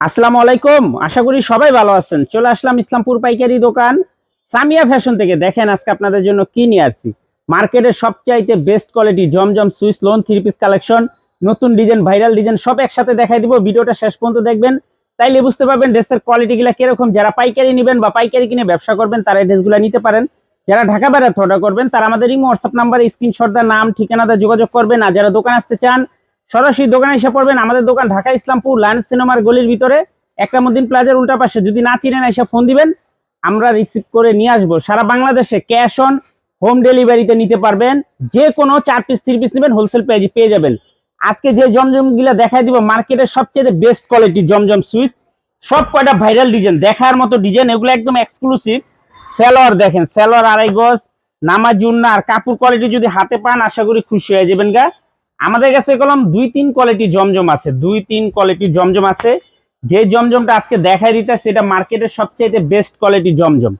আসসালামু আলাইকুম। আশা করি সবাই ভালো আছেন। চলে আসলাম ইসলামপুর পাইকারি দোকান। সামিয়া ফ্যাশন থেকে দেখেন আজকে আপনাদের জন্য কি নিয়ে আসছি। মার্কেটের সবচাইতে best quality Zamzam Swiss lawn three piece collection নতুন ডিজাইন ভাইরাল ডিজাইন সব একসাথে দেখাই দিব। ভিডিওটা শেষ পর্যন্ত দেখবেন। তাইলে বুঝতে পারবেন ড্রেসের কোয়ালিটিগুলো কীরকম। যারা পাইকারি নেবেন বা পাইকারি কিনে ব্যবসা করবেন, তারা এই ড্রেসগুলো নিতে পারেন। যারা ঢাকা বেড়াতে অর্ডার করবেন, তারা আমাদের ইমো হোয়াটসঅ্যাপ নাম্বারে স্ক্রিনশট দেওয়ার নাম, ঠিকানাতে যোগাযোগ করবেন। আর যারা দোকান আসতে চান সরাসরি দোকানে এসে পড়বেন আমাদের দোকান ঢাকা ইসলামপুর লায়ন্স সিনেমার গলির ভিতরে। একরামুদ্দিন প্লাজার উল্টা পাশে। যদি না চিনেন, এসে ফোন দিবেন। আমরা রিসিভ করে নিয়ে আসব। সারা বাংলাদেশে ক্যাশ অন হোম ডেলিভারিতে নিতে পারবেন। যে কোনো চার পিস থ্রি পিস নেবেন হোলসেল পেয়ে পেয়ে যাবেন। আজকে যে জমজমগুলা দেখাই দিব, মার্কেটের সবচেয়ে বেস্ট কোয়ালিটি জমজম সুইচ সব কয়টা ভাইরাল ডিজাইন দেখার মতো ডিজাইন এগুলো একদম এক্সক্লুসিভ সেলোয়ার দেখেন সেলোয়ার আড়াই গজ নামাজুন্না আর কাপড় কোয়ালিটি যদি হাতে পান, আশা করি খুশি হয়ে যাবেন গা। আমাদের কাছে কলম দুই তিন কোয়ালিটি জমজম আছে, দুই তিন কোয়ালিটি জমজম আছে। যে জমজমটা আজকে দেখাই দিতে সেটা মার্কেটের সবচাইতে বেস্ট কোয়ালিটি জমজম।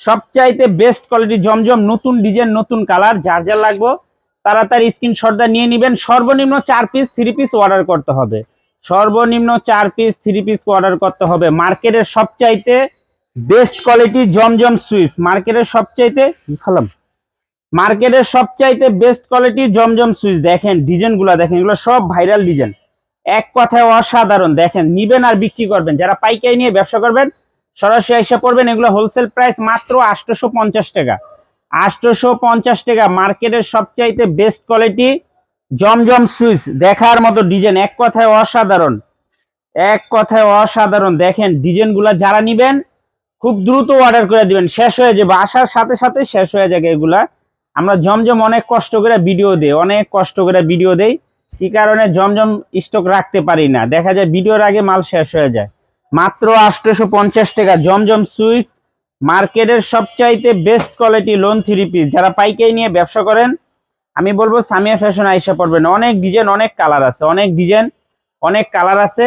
সবচাইতে বেস্ট কোয়ালিটি জমজম, নতুন ডিজাইন নতুন কালার যার যা লাগবো, তাড়াতাড়ি স্ক্রিনশটটা নিয়ে নেবেন। সর্বনিম্ন চার পিস থ্রি পিস অর্ডার করতে হবে। সর্বনিম্ন চার পিস থ্রি পিস অর্ডার করতে হবে। মার্কেটের সবচাইতে বেস্ট কোয়ালিটি জমজম সুইচ, মার্কেটের সবচাইতে কি খালাম? মার্কেটের সবচাইতে বেস্ট কোয়ালিটি জমজম সুইচ দেখেন ডিজাইনগুলো, দেখেন এগুলো সব ভাইরাল ডিজাইন এক কথায় অসাধারণ, দেখেন, নিবেন আর বিক্রি করবেন। যারা পাইকারি নিয়ে ব্যবসা করবেন, সরাসরি এসে পড়বেন, এগুলো হোলসেল প্রাইস মাত্র আটশোশো পঞ্চাশ টাকা। আটশোশো পঞ্চাশ টাকা, মার্কেটের সবচাইতে বেস্ট কোয়ালিটি জমজম সুইচ দেখার মতো ডিজাইন এক কথায় অসাধারণ, এক কথায় অসাধারণ, দেখেন ডিজাইনগুলো যারা নিবেন, খুব দ্রুত অর্ডার করে দিবেন। শেষ হয়ে যাবে, আসার সাথে সাথে শেষ হয়ে যাবে এগুলা। আমরা জমজম অনেক কষ্ট করে ভিডিও দেই, অনেক কষ্ট করে ভিডিও দেই। কি কারণে জমজম স্টক রাখতে পারি না? দেখা যায় ভিডিওর আগে মাল শেষ হয়ে যায়। মাত্র আটশোশো পঞ্চাশ টাকা জমজম সুইচ, মার্কেটের সবচাইতে best quality lawn three piece যারা পাইকারি নিয়ে ব্যবসা করেন, আমি বলব সামিয়া ফ্যাশন আইসা পড়বেন। অনেক ডিজাইন অনেক কালার আছে, অনেক ডিজাইন অনেক কালার আছে।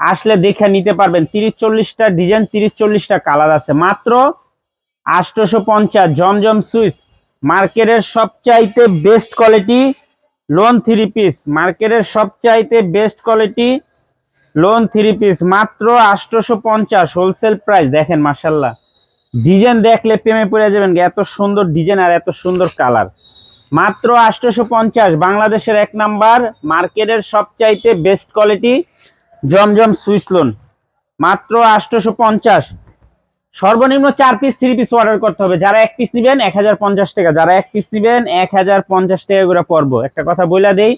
আসলে দেখে নিতে পারবেন, তিরিশ চল্লিশটা ডিজাইন তিরিশ চল্লিশটা কালার আছে। মাত্র আটশোশো পঞ্চাশ জমজম সুইচ মার্কেটের সবচাইতে best quality lawn three piece মার্কেটের সবচাইতে best quality loan three piece মাত্র আটশোশো পঞ্চাশ হোলসেল প্রাইস দেখেন মার্শাল্লাহ ডিজাইন দেখলে প্রেমে পড়ে যাবেন এত সুন্দর ডিজাইন আর এত সুন্দর কালার মাত্র আটশোশো পঞ্চাশ বাংলাদেশের এক নাম্বার মার্কেটের সবচাইতে বেস্ট কোয়ালিটি জমজম সুইস লোন মাত্র আটশোশো পঞ্চাশ সর্বনিম্ন চার পিস থ্রি পিস অর্ডার করতে হবে। যারা এক পিস নিবেন, এক টাকা। যারা এক পিস নিবেন, এক টাকা করে পড়ব একটা কথা বইলা দেই,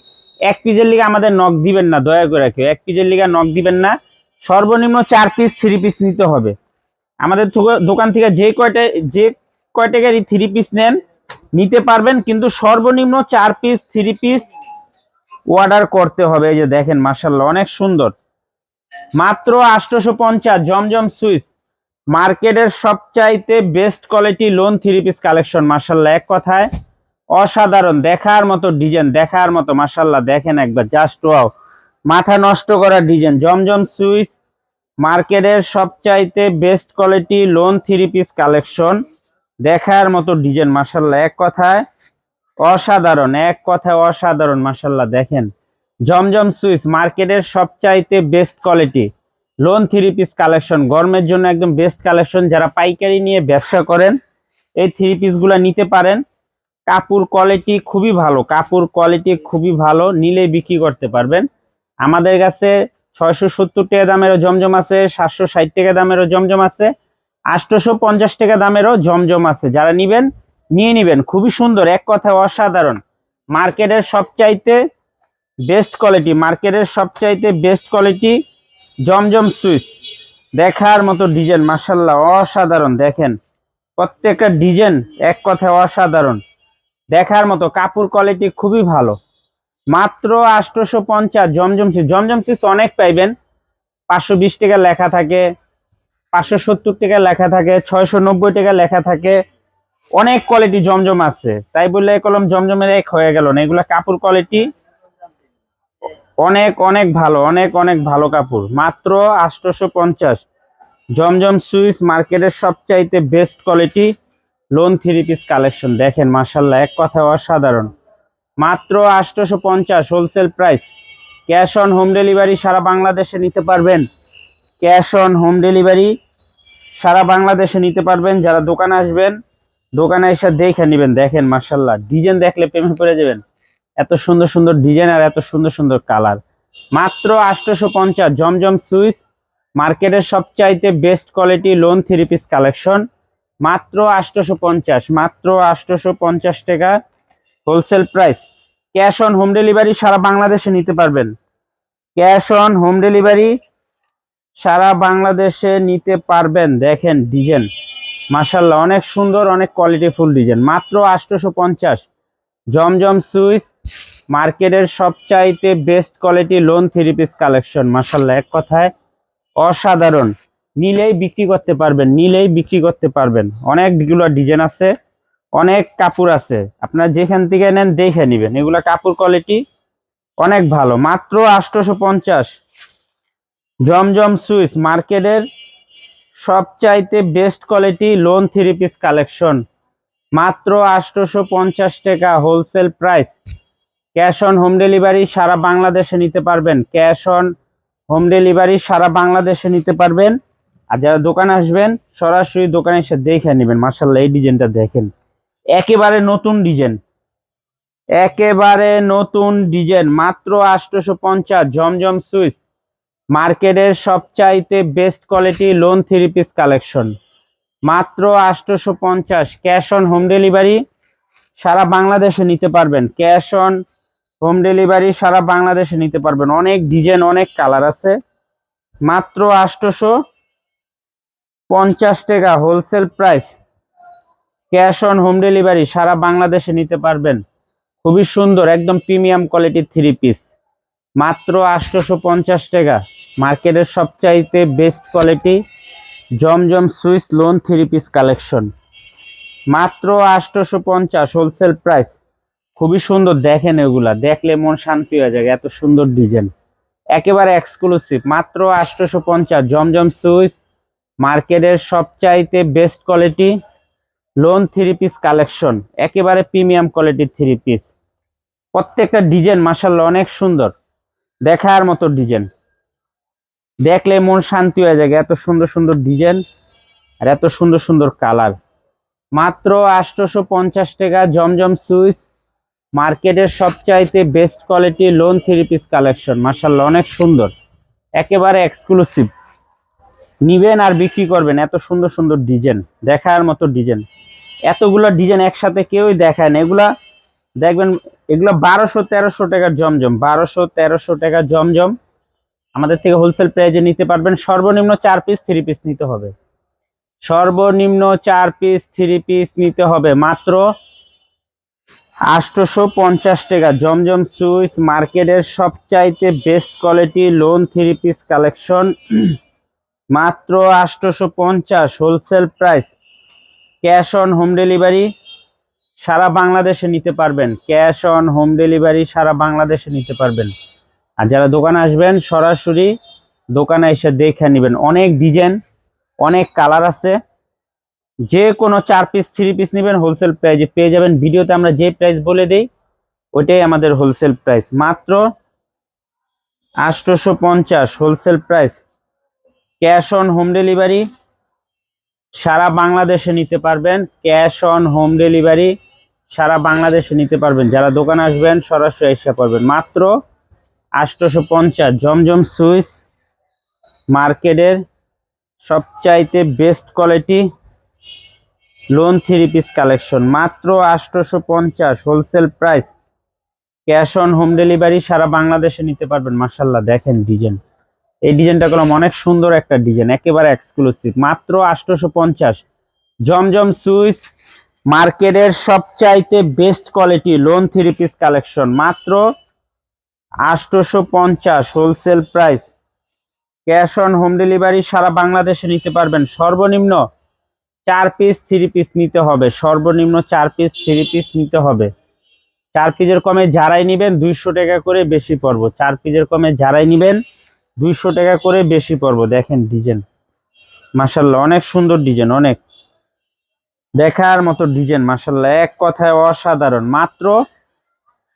এক পিসের লিগে আমাদের নক দিবেন না, দয়া করে কেউ। এক পিসের লিগে নক দিবেন না। সর্বনিম্ন চার পিস থ্রি পিস নিতে হবে। আমাদের দোকান থেকে যে কয়টা, যে কয় টাকার থ্রি পিস নেন, নিতে পারবেন, কিন্তু সর্বনিম্ন চার পিস থ্রি পিস অর্ডার করতে হবে। এই যে দেখেন মার্শাল্লাহ অনেক সুন্দর। মাত্র আটশোশো পঞ্চাশ, জমজম সুইচ। মার্কেটের সবচাইতে best quality lawn three piece collection মার্শাল্লাহ এক কথায়। অসাধারণ, দেখার মতো ডিজাইন দেখার মতো মার্শাল্লাহ দেখেন একবার জাস্ট ওয়াও মাথা নষ্ট করা ডিজাইন জমজম সুইচ, মার্কেটের সবচাইতে best quality lawn three piece collection দেখার মতো ডিজাইন মার্শাল্লাহ এক কথায়। অসাধারণ, এক কথায় অসাধারণ মার্শাল্লাহ দেখেন। জমজম সুইচ, মার্কেটের সবচাইতে best quality lawn three piece collection গরমের জন্য একদম বেস্ট কালেকশন যারা পাইকারি নিয়ে ব্যবসা করেন, এই থ্রি পিসগুলো নিতে পারেন। কাপড় কোয়ালিটি খুবই ভালো, কাপড় কোয়ালিটি খুবই ভালো, নিলে বিক্রি করতে পারবেন। আমাদের কাছে ছয়শো সত্তর টাকা দামেরও জমজম আছে, সাতশো ষাট টাকা দামেরও জমজম আছে আটশোশো পঞ্চাশ টাকা দামেরও জমজম আছে। যারা নিবেন, নিয়ে নিবেন, খুবই সুন্দর, এক কথায় অসাধারণ। মার্কেটের সবচাইতে বেস্ট কোয়ালিটি মার্কেটের সবচাইতে বেস্ট কোয়ালিটি জমজম সুইচ। দেখার মতো ডিজাইন মার্শাল্লাহ অসাধারণ, দেখেন। প্রত্যেকটা ডিজাইন এক কথায় অসাধারণ। দেখার মতো কাপড় কোয়ালিটি খুবই ভালো। মাত্র আটশোশো পঞ্চাশ জমজম সুইচ। জমজম সুইচ অনেক পাইবেন। পাঁচশো বিশ টাকা লেখা থাকে, পাঁচশো সত্তর টাকা লেখা থাকে, ছয়শো নব্বই টাকা লেখা থাকে। অনেক কোয়ালিটি জমজম আছে। তাই বললে কলম জমজমের এক হয়ে গেল না। এগুলো কাপড় কোয়ালিটি অনেক অনেক ভালো, অনেক অনেক ভালো কাপড়। মাত্র আটশোশো পঞ্চাশ। জমজম সুইচ মার্কেটের সবচাইতে best quality lawn three piece collection দেখেন মার্শাল্লাহ এক কথা অসাধারণ। মাত্র আটশোশো পঞ্চাশ wholesale price cash on home delivery সারা বাংলাদেশে নিতে পারবেন। ক্যাশ অন হোম ডেলিভারি সারা বাংলাদেশে নিতে পারবেন। যারা দোকানে আসবেন, দোকানে এসে দেখে নেবেন। দেখেন মার্শাল্লাহ ডিজাইন দেখলে প্রেমে পড়ে যাবেন এত সুন্দর সুন্দর ডিজাইন আর এত সুন্দর সুন্দর কালার মাত্র আটশোশো পঞ্চাশ জমজম সুইচ, মার্কেটের সবচাইতে best quality lawn three piece collection মাত্র আটশোশো পঞ্চাশ মাত্র আটশোশো পঞ্চাশ টাকা wholesale price cash on home delivery সারা বাংলাদেশে নিতে পারবেন। ক্যাশ অন হোম ডেলিভারি সারা বাংলাদেশে নিতে পারবেন। দেখেন ডিজাইন মাসাল্লাহ অনেক সুন্দর, অনেক কোয়ালিটিফুল ডিজাইন মাত্র আটশোশো পঞ্চাশ জমজম সুইচ, মার্কেটের সবচাইতে best quality lawn three piece collection মাসাল্লাহ এক কথায় অসাধারণ। নিলেই বিক্রি করতে পারবেন, নিলেই বিক্রি করতে পারবেন। অনেকগুলো ডিজাইন আছে, অনেক কাপড় আছে। আপনারা যেখান থেকে নেন দেখে নেবেন। এগুলা কাপড় কোয়ালিটি অনেক ভালো। মাত্র আটশোশো পঞ্চাশ জমজম সুইচ, মার্কেটের সবচাইতে best quality lawn three piece collection মাত্র আটশোশো পঞ্চাশ টাকা wholesale price cash on home delivery সারা বাংলাদেশে নিতে পারবেন। ক্যাশ অন হোম ডেলিভারি সারা বাংলাদেশে নিতে পারবেন। আর যারা দোকান আসবেন, সরাসরি দোকানে এসে দেখে নেবেন। মার্শাল্লাহ এই ডিজাইনটা দেখেন। একেবারে নতুন ডিজাইন একেবারে নতুন ডিজাইন মাত্র আটশোশো পঞ্চাশ জমজম সুইচ। মার্কেটের সবচাইতে best quality lawn three piece collection মাত্র আটশোশো পঞ্চাশ। ক্যাশ অন হোম ডেলিভারি সারা বাংলাদেশে নিতে পারবেন। ক্যাশ অন হোম ডেলিভারি সারা বাংলাদেশে নিতে পারবেন। অনেক ডিজাইন অনেক কালার আছে। মাত্র আটশোশো পঞ্চাশ টাকা wholesale price cash on home delivery সারা বাংলাদেশে নিতে পারবেন। খুবই সুন্দর, একদম প্রিমিয়াম কোয়ালিটির থ্রি পিস মাত্র আটশোশো পঞ্চাশ টাকা। মার্কেটের সবচাইতে বেস্ট কোয়ালিটি জমজম Swiss lawn three piece collection. মাত্র আটশোশো পঞ্চাশ হোলসেল প্রাইস। খুবই সুন্দর দেখেন এগুলা, দেখলে মন শান্তি হয়ে যায়, এত সুন্দর ডিজাইন। একেবারে এক্সক্লুসিভ মাত্র আটশোশো পঞ্চাশ জমজম সুইস। মার্কেটের সবচাইতে best quality lawn three piece collection একেবারে প্রিমিয়াম কোয়ালিটির থ্রি পিস প্রত্যেকটা ডিজাইন মাসাল্লাহ অনেক সুন্দর। দেখার মতো ডিজাইন। দেখলে মন শান্তি হয়ে যায় এত সুন্দর সুন্দর ডিজাইন আর এত সুন্দর সুন্দর কালার। মাত্র আটশোশো পঞ্চাশ টাকা জমজম সুইচ। মার্কেটের সবচাইতে best quality lawn three piece collection মাসাল্লাহ অনেক সুন্দর। একেবারে এক্সক্লুসিভ নিবেন আর বিক্রি করবেন। এত সুন্দর সুন্দর ডিজাইন। দেখার মতো ডিজাইন। এতগুলো ডিজাইন একসাথে কেউই দেখায় না। এগুলা দেখবেন, এগুলো বারোশো তেরোশো টাকার জমজম। বারোশো তেরোশো টাকার জমজম। আমাদের থেকে হোলসেল প্রাইজে নিতে পারবেন। সর্বনিম্ন চার পিস থ্রি পিস নিতে হবে। সর্বনিম্ন চার পিস থ্রি পিস নিতে হবে। মাত্র আটশোশো পঞ্চাশ টাকা। জমজম সুইচ মার্কেটের সবচাইতে best quality lawn three piece collection মাত্র আটশোশো পঞ্চাশ wholesale price cash on home delivery সারা বাংলাদেশে নিতে পারবেন। ক্যাশ অন হোম ডেলিভারি সারা বাংলাদেশে নিতে পারবেন। আর যারা দোকানে আসবেন, সরাসরি দোকানে এসে দেখে নেবেন। অনেক ডিজাইন, অনেক কালার আছে। যে কোনো চার পিস থ্রি পিস নেবেন হোলসেল প্রাইজে পেয়ে যাবেন। ভিডিওতে আমরা যে প্রাইস বলে দিই, ওইটাই আমাদের হোলসেল প্রাইস মাত্র আটশোশো পঞ্চাশ wholesale price cash on home delivery সারা বাংলাদেশে নিতে পারবেন। ক্যাশ অন হোম ডেলিভারি সারা বাংলাদেশে নিতে পারবেন। যারা দোকানে আসবেন, সরাসরি এসে পারবেন। মাত্র আটশোশো পঞ্চাশ জমজম সুইচ মার্কেটের সবচাইতে best quality lawn three piece collection. মাত্র আটশোশো পঞ্চাশ wholesale price. Cash on home delivery সারা বাংলাদেশে নিতে পারবেন। মার্শাল্লাহ দেখেন ডিজাইন। এই ডিজাইনটা করলাম অনেক সুন্দর একটা ডিজাইন, একেবারে এক্সক্লুসিভ মাত্র আটশোশো পঞ্চাশ জমজম সুইচ মার্কেটের সবচাইতে best quality lawn three piece collection. মাত্র আটশোশো পঞ্চাশ wholesale price cash on home delivery সারা বাংলাদেশে নিতে পারবেন। সর্বনিম্ন চার পিস থ্রি পিস নিতে হবে। সর্বনিম্ন চার পিস থ্রি পিস নিতে হবে। চার পিসের কমে যারাই নেবেন, দুইশো টাকা করে বেশি পড়ব। চার পিসের কমে যারাই নেবেন, দুইশো টাকা করে বেশি পড়ব। দেখেন ডিজাইন মাসাল্লাহ অনেক সুন্দর ডিজাইন অনেক। দেখার মতো ডিজাইন মাসাল্লাহ এক কথায় অসাধারণ। মাত্র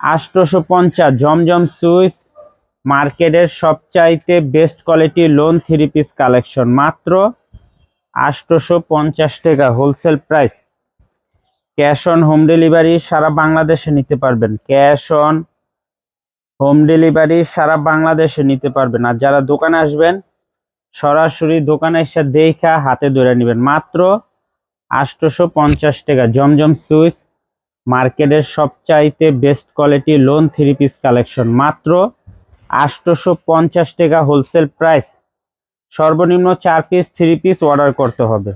আটশোশো পঞ্চাশ জমজম সুইচ মার্কেটের সবচাইতে best quality lawn three piece collection. মাত্র আটশোশো পঞ্চাশ টাকা wholesale price. Cash on home delivery সারা বাংলাদেশে নিতে পারবেন। ক্যাশ অন হোম ডেলিভারি সারা বাংলাদেশে নিতে পারবেন। আর যারা দোকানে আসবেন, সরাসরি দোকানে এসে দেখা হাতে ধরে নেবেন। মাত্র আটশোশো পঞ্চাশ টাকা জমজম সুইচ মার্কেটের সবচাইতে best quality lawn three piece collection মাত্র আটশোশো পঞ্চাশ টাকা হোলসেল প্রাইস সর্বনিম্ন চার পিস থ্রি পিস অর্ডার করতে হবে।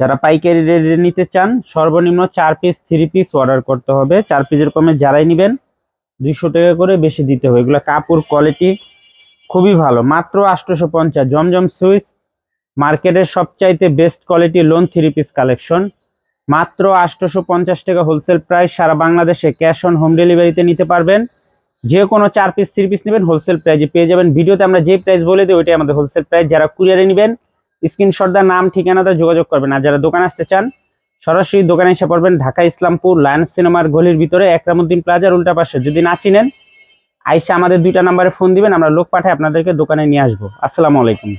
যারা পাইকারি রেটে নিতে চান, সর্বনিম্ন চার পিস থ্রি পিস অর্ডার করতে হবে। চার পিসের কমে যারাই নেবেন, দুইশো টাকা করে বেশি দিতে হবে। এগুলো কাপড় কোয়ালিটি খুবই ভালো। মাত্র আটশোশো পঞ্চাশ জমজম সুইচ। মার্কেটের সবচাইতে best quality lawn three piece collection মাত্র আটশোশো পঞ্চাশ টাকা হোলসেল প্রাইস সারা বাংলাদেশে ক্যাশ অন হোম ডেলিভারিতে নিতে পারবেন। যে কোনো চার পিস থ্রি পিস নেবেন হোলসেল প্রাইজে পেয়ে যাবেন। ভিডিওতে আমরা যে প্রাইস বলে দিই, ওইটাই আমাদের হোলসেল প্রাইস যারা কুরিয়ারে নেবেন স্ক্রিনশট দা নাম ঠিকানাটা যোগাযোগ করবেন। আর যারা দোকানে আসতে চান, সরাসরি দোকানে এসে পড়বেন ঢাকা, ইসলামপুর লায়ন্স সিনেমার গলির ভিতরে, একরামুদ্দিন প্লাজার উল্টা পাশে। যদি না চিনেন, আইসা আমাদের দুইটা নাম্বারে ফোন দিবেন, আমরা লোক পাঠাই আপনাদেরকে দোকানে নিয়ে আসব। আসসালামু আলাইকুম।